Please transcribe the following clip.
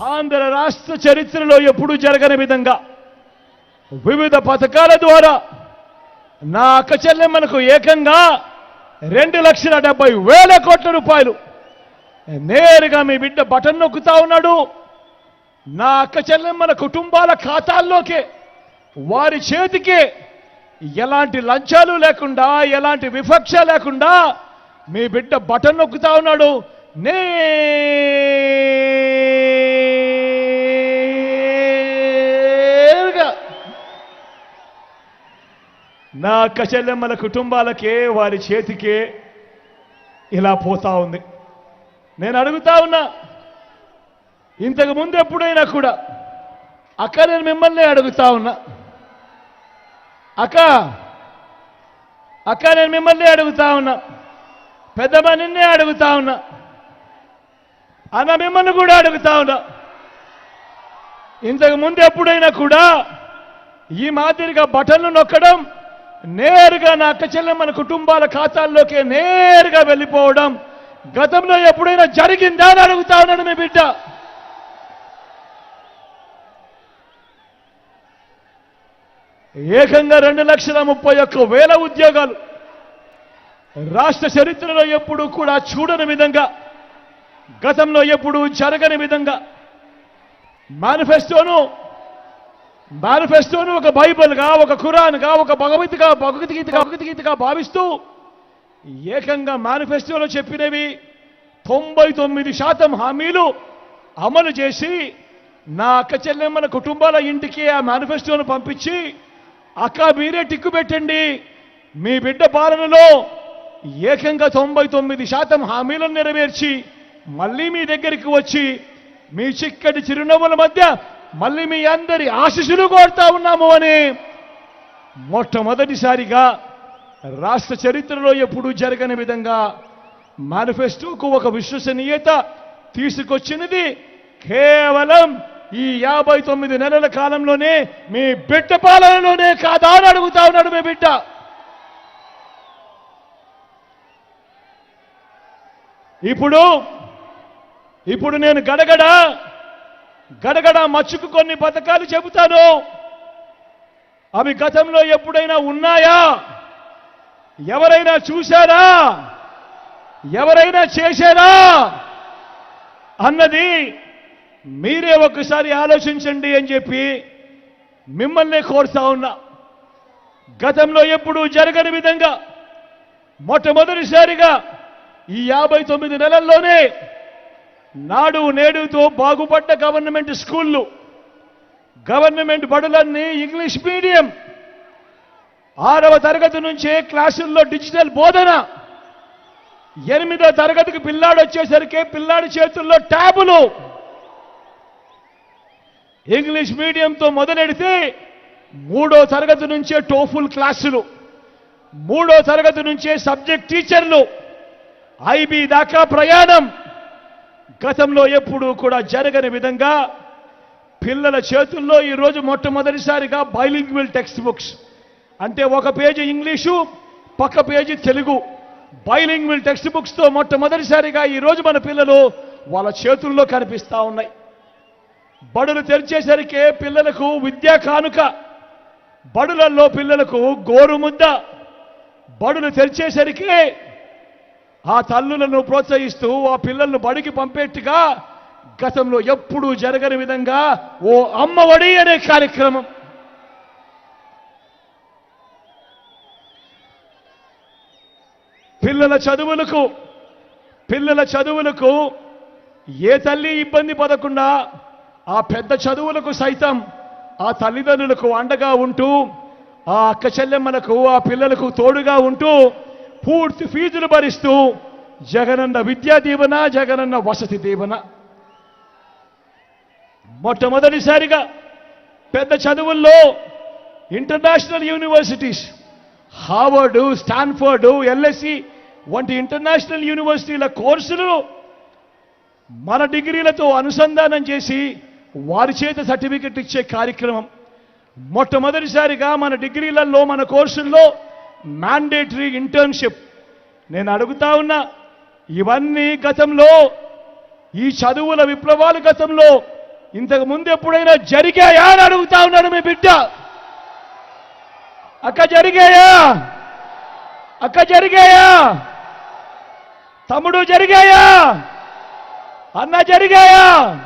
ఆంధ్ర రాష్ట్ర చరిత్రలో ఎప్పుడూ జరగని విధంగా వివిధ పథకాల ద్వారా నా అక్క చెల్లెమ్మలకు ఏకంగా రెండు లక్షల డెబ్బై వేల కోట్ల రూపాయలు నేరుగా మీ బిడ్డ బటన్ నొక్కుతా ఉన్నాడు. నా అక్క చెల్లెమ్మల కుటుంబాల ఖాతాల్లోకే వారి చేతికే ఎలాంటి లంచాలు లేకుండా ఎలాంటి వివక్ష లేకుండా మీ బిడ్డ బటన్ నొక్కుతా ఉన్నాడు. నే నా అక్క చెల్లెమ్మల కుటుంబాలకే వారి చేతికే ఇలా పోతా ఉంది. నేను అడుగుతా ఉన్నా ఇంతకు ముందు ఎప్పుడైనా కూడా అక్క నేను మిమ్మల్ని అడుగుతా ఉన్నా. అక్క అక్క నేను మిమ్మల్ని అడుగుతా ఉన్నా. పెద్దమ్మ నిన్నే అడుగుతా ఉన్నా. అన్న మిమ్మల్ని కూడా అడుగుతా ఉన్నా. ఇంతకు ముందు ఎప్పుడైనా కూడా ఈ మాదిరిగా బటన్లు నొక్కడం నేరుగా నా అక్క మన కుటుంబాల ఖాతాల్లోకి నేరుగా వెళ్ళిపోవడం గతంలో ఎప్పుడైనా జరిగిందా అని అడుగుతా ఉన్నాడు మీ బిడ్డ. ఏకంగా రెండు లక్షల ముప్పై ఒక్క వేల ఉద్యోగాలు. రాష్ట్ర చరిత్రలో ఎప్పుడు కూడా చూడని విధంగా గతంలో ఎప్పుడు జరగని విధంగా. మేనిఫెస్టోను మేనిఫెస్టోను ఒక బైబిల్గా ఒక ఖురాన్గా ఒక భగవద్గీతగా భగవద్గీతగా భగవద్గీతగా భావిస్తూ ఏకంగా మేనిఫెస్టోలో చెప్పినవి తొంభై తొమ్మిది శాతం హామీలు అమలు చేసి నా అక్క చెల్లెమ్మల కుటుంబాల ఇంటికి ఆ మేనిఫెస్టోను పంపించి అక్క మీరే టిక్కు పెట్టండి. మీ బిడ్డ పాలనలో ఏకంగా తొంభై తొమ్మిది శాతం హామీలను నెరవేర్చి మళ్ళీ మీ దగ్గరికి వచ్చి మీ చిక్కటి చిరునవ్వుల మధ్య మళ్ళీ మీ అందరి ఆశీస్సులు కోరుతా ఉన్నాము అని మొట్టమొదటిసారిగా రాష్ట్ర చరిత్రలో ఎప్పుడూ జరగని విధంగా మేనిఫెస్టోకు ఒక విశ్వసనీయత తీసుకొచ్చినది కేవలం ఈ యాభై తొమ్మిది నెలల కాలంలోనే మీ బిడ్డ పాలనలోనే కాదా అని అడుగుతా ఉన్నాడు మీ బిడ్డ. ఇప్పుడు ఇప్పుడు నేను గడగడ గడగడ మచ్చుకు కొన్ని పథకాలు చెబుతాను. అవి గతంలో ఎప్పుడైనా ఉన్నాయా? ఎవరైనా చూశారా? ఎవరైనా చేశారా? అన్నది మీరే ఒకసారి ఆలోచించండి అని చెప్పి మిమ్మల్ని కోరుతా ఉన్నా. గతంలో ఎప్పుడూ జరగని విధంగా మొట్టమొదటిసారిగా ఈ యాభై తొమ్మిది నెలల్లోనే నాడు నేడుతో బాగుపడ్డ గవర్నమెంట్ స్కూళ్ళు. గవర్నమెంట్ బడులన్నీ ఇంగ్లీష్ మీడియం ఆరవ తరగతి నుంచే క్లాసుల్లో డిజిటల్ బోధన. ఎనిమిదో తరగతికి పిల్లాడు వచ్చేసరికి పిల్లాడి చేతుల్లో ట్యాబులు ఇంగ్లీష్ మీడియంతో మొదలెడితే మూడో తరగతి నుంచే టోఫుల్ క్లాసులు. మూడో తరగతి నుంచే సబ్జెక్ట్ టీచర్లు ఐబీ దాకా ప్రయాణం. గతంలో ఎప్పుడూ కూడా జరగని విధంగా పిల్లల చేతుల్లో ఈరోజు మొట్టమొదటిసారిగా బైలింగ్వల్ టెక్స్ట్ బుక్స్ అంటే ఒక పేజీ ఇంగ్లీషు పక్క పేజీ తెలుగు. బైలింగ్వల్ టెక్స్ట్ బుక్స్తో మొట్టమొదటిసారిగా ఈరోజు మన పిల్లలు వాళ్ళ చేతుల్లో కనిపిస్తా ఉన్నాయి. బడులు తెరిచేసరికే పిల్లలకు విద్యా కానుక. బడులలో పిల్లలకు గోరుముద్ద. బడులు తెరిచేసరికి ఆ తల్లులను ప్రోత్సహిస్తూ ఆ పిల్లలను బడికి పంపేట్టుగా గతంలో ఎప్పుడూ జరగని విధంగా ఓ అమ్మఒడి అనే కార్యక్రమం. పిల్లల చదువులకు పిల్లల చదువులకు ఏ తల్లి ఇబ్బంది పడకుండా ఆ పెద్ద చదువులకు సైతం ఆ తల్లిదండ్రులకు అండగా ఉంటూ ఆ అక్క చెల్లెమ్మలకు ఆ పిల్లలకు తోడుగా ఉంటూ పూర్తి ఫీజులు భరిస్తూ జగనన్న విద్యా దీవెన జగనన్న వసతి దీవెన. మొట్టమొదటిసారిగా పెద్ద చదువుల్లో international universities Harvard Stanford LSE వంటి ఇంటర్నేషనల్ యూనివర్సిటీల కోర్సులు మన డిగ్రీలతో అనుసంధానం చేసి వారి చేత సర్టిఫికెట్ ఇచ్చే కార్యక్రమం. మొట్టమొదటిసారిగా మన డిగ్రీలలో మన కోర్సుల్లో మ్యాండేటరీ ఇంటర్న్షిప్ నేను అడుగుతా ఉన్నా ఇవన్నీ గతంలో ఈ చదువుల విప్లవాలు గతంలో ఇంతకు ముందు ఎప్పుడైనా జరిగాయా అని అడుగుతా ఉన్నాడు మీ బిడ్డ. అక్క జరిగాయా? అక్క జరిగాయా? తమ్ముడు జరిగాయా? అన్న జరిగాయా?